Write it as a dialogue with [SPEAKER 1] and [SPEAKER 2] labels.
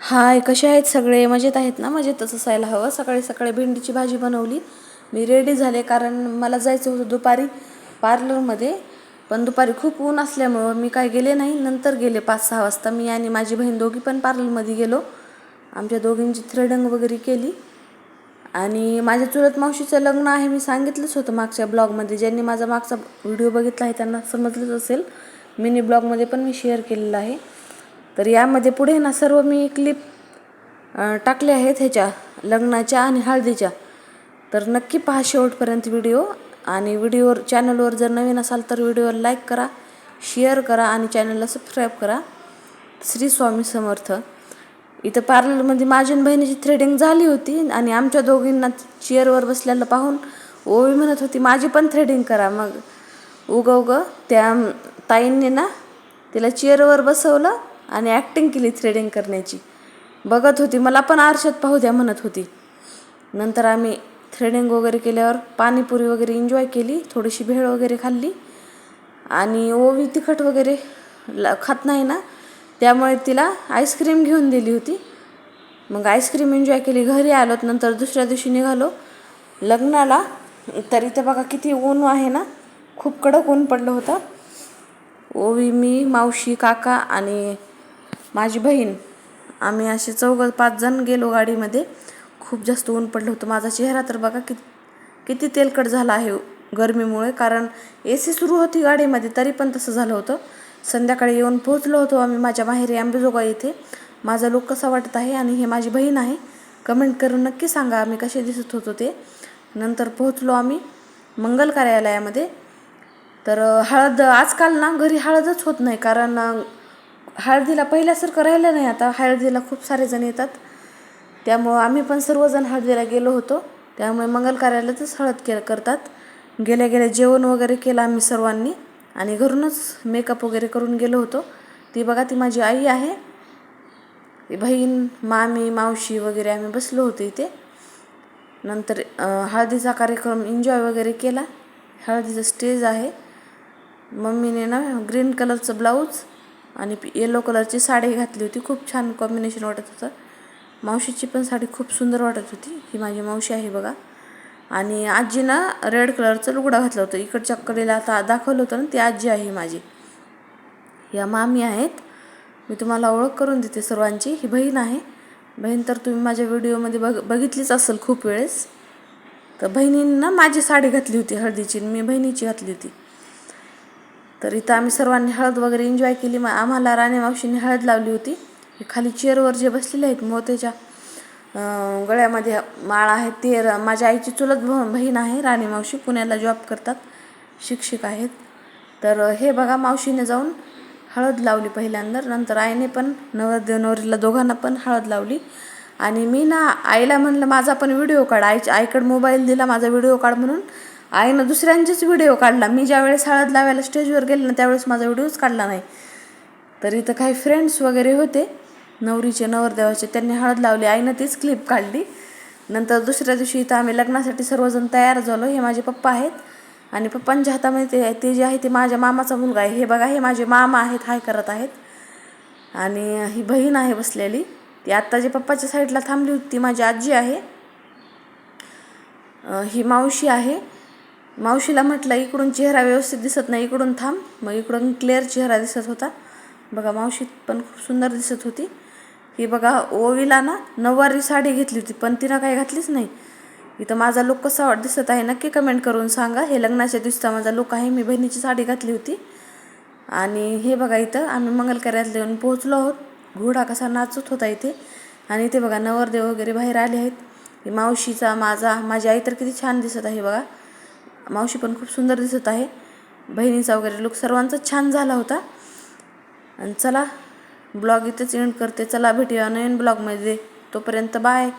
[SPEAKER 1] हाय कसे आहेत सगळे? मजेत आहेत ना? मजेतच असायला हवं. सकाळी सकाळी भेंडीची भाजी बनवली. मी रेडी झाले कारण मला जायचं होतं दुपारी पार्लरमध्ये पण दुपारी खूप ऊन असल्यामुळं मी काय गेले नाही. नंतर गेले पाच सहा वाजता. मी आणि माझी बहीण दोघी पण पार्लरमध्ये गेलो. आमच्या दोघींची थ्रेडिंग वगैरे केली. आणि माझ्या चुलत मावशीचं लग्न आहे मी सांगितलंच होतं मागच्या ब्लॉगमध्ये. ज्यांनी माझा मागचा व्हिडिओ बघितला आहे त्यांना समजलंच असेल. मिनी ब्लॉगमध्ये पण मी शेअर केलेलं आहे. तर यामध्ये पुढे ना सर्व मी क्लिप टाकले आहेत ह्याच्या लग्नाच्या आणि हळदीच्या. तर नक्की पहा शेवटपर्यंत व्हिडिओ आणि व्हिडिओवर चॅनलवर जर नवीन असाल तर व्हिडिओवर लाईक करा शेअर करा आणि चॅनलला सबस्क्राईब करा. श्री स्वामी समर्थ. इथं पार्लरमध्ये माझी बहिणीची थ्रेडिंग झाली होती आणि आमच्या दोघींना चेअरवर बसलेलं पाहून ओवी म्हणत होती माझी पण थ्रेडिंग करा. मग उगं उगं त्या ताईंनी ना तिला चेअरवर बसवलं आणि ॲक्टिंग केली थ्रेडिंग करण्याची. बघत होती मला पण आरशात पाहू द्या म्हणत होती. नंतर आम्ही थ्रेडिंग वगैरे केल्यावर पाणीपुरी वगैरे एन्जॉय केली थोडीशी भेळ वगैरे खाल्ली. आणि ओवी तिखट वगैरे खात नाही ना त्यामुळे तिला आईस्क्रीम घेऊन दिली होती. मग आईस्क्रीम एन्जॉय केली घरी आलोत नंतर दुसऱ्या दिवशी निघालो. लग्नाला तर इथं बघा किती ऊन आहे ना खूप कडक ऊन पडलं होतं. ओवी मी मावशी काका आणि माझी बहीण. आम्ही असे चौघं पाच जण गेलो गाडीमध्ये. खूप जास्त ऊन पडलं होतं. माझा चेहरा तर बघा किती किती तेलकट झाला आहे गरमीमुळे. कारण ए सी सुरू होती गाडीमध्ये तरी पण तसं झालं होतं. संध्याकाळी येऊन पोहोचलो होतो आम्ही माझ्या माहेरी आंबेजोगा येथे. माझा लुक कसा वाटत आहे आणि हे माझी बहीण आहे? कमेंट करून नक्की सांगा आम्ही कसे दिसत होतो ते. नंतर पोहोचलो आम्ही मंगल कार्यालयामध्ये. तर हळद आजकाल ना घरी हळदच होत नाही. कारण हळदीला पहिल्यासारखं राहिलं नाही आता. हळदीला खूप सारे जण येतात. त्यामुळं आम्ही पण सर्वजण हळदीला गेलो होतो. त्यामुळे मंगल कार्यालयातच हळद के करतात. गेल्या गेल्या जेवण वगैरे केलं आम्ही सर्वांनी. आणि घरूनच मेकअप वगैरे करून गेलो होतो. ती बघा ती माझी आई आहे. ती बहीण मामी मावशी वगैरे आम्ही बसलो होतो इथे. नंतर हळदीचा कार्यक्रम एन्जॉय वगैरे केला. हळदीचं स्टेज आहे. मम्मीने ना ग्रीन कलरचं ब्लाऊज आणि येलो कलरची साडी घातली होती. खूप छान कॉम्बिनेशन वाटत होतं. मावशीची पण साडी खूप सुंदर वाटत होती. ही माझी मावशी आहे बघा. आणि आजीनं रेड कलरचं लुगडं घातलं होतं. इकडच्या कडेला आता दाखवलं होतं ना ती आजी आहे माझी. या मामी आहेत. मी तुम्हाला ओळख करून देते सर्वांची. ही बहीण आहे. बहीण तर तुम्ही माझ्या व्हिडिओमध्ये बघ बघितलीच असेल खूप वेळेस. तर बहिणींना माझी साडी घातली होती हळदीची. मी बहिणीची घातली होती. तर इथं आम्ही सर्वांनी हळद वगैरे एन्जॉय केली. मग आम्हाला राणे मावशीने हळद लावली होती. खाली चेअरवर जे बसलेले आहेत मोत्याच्या गळ्यामध्ये माळ आहे ते र माझ्या आईची चुलत बहीण आहे राणी मावशी पुण्याला जॉब करतात शिक्षक आहेत. तर हे बघा मावशीने जाऊन हळद लावली पहिल्यांदा. नंतर आईने पण नवरदेव नवरीला दोघांना पण हळद लावली. आणि मी ना आईला म्हणलं माझा पण व्हिडिओ काढ. आईच्या आईकडे मोबाईल दिला माझा व्हिडिओ काढ म्हणून. आईनं दुसऱ्यांचेच व्हिडिओ काढला. मी ज्यावेळेस हळद लावायला स्टेजवर गेले ना त्यावेळेस माझा व्हिडिओच काढला नाही. तर इथं काही फ्रेंड्स वगैरे होते. नवरीचे नवरदेवाचे त्यांनी हळद लावली. आईनं तीच क्लिप काढली. नंतर दुसऱ्या दिवशी इथं आम्ही लग्नासाठी सर्वजण तयार झालो. हे माझे पप्पा आहेत. आणि पप्पांच्या हातामध्ये ते ते जे आहे ते माझ्या मामाचा मुलगा आहे. हे बघा हे माझे मामा आहेत हाय करत आहेत. आणि ही बहीण आहे बसलेली. ती आत्ता जे पप्पाच्या साईडला थांबली होती ती माझी आजी आहे. ही मावशी आहे. मावशीला म्हटलं इकडून चेहरा व्यवस्थित दिसत नाही इकडून थांब. मग इकडून क्लिअर चेहरा दिसत होता. बघा मावशी पण खूप सुंदर दिसत होती. ही बघा ओवीला ना नऊवारी साडी घेतली होती पण तिनं काही घातलीच नाही. इथं माझा लुक कसा दिसत आहे नक्की कमेंट करून सांगा. हे लग्नाच्या दिवसाचा माझा लुक आहे मी बहिणीची साडी घातली होती. आणि हे बघा इथं आम्ही मंगलकार्यात येऊन पोहोचलो आहोत. घोडा कसा नाचत होता इथे. आणि इथे बघा नवरदेव वगैरे बाहेर आले आहेत. मावशीचा माझा माझी आई तर किती छान दिसत आहे बघा. मावशी पण खूप सुंदर दिसत आहे. बहिणीचा वगैरे लुक सर्वांचा छान झाला होता. आणि चला ब्लॉग इथेच एंड करते. चला भेटूया नवीन ब्लॉगमध्ये तोपर्यंत बाय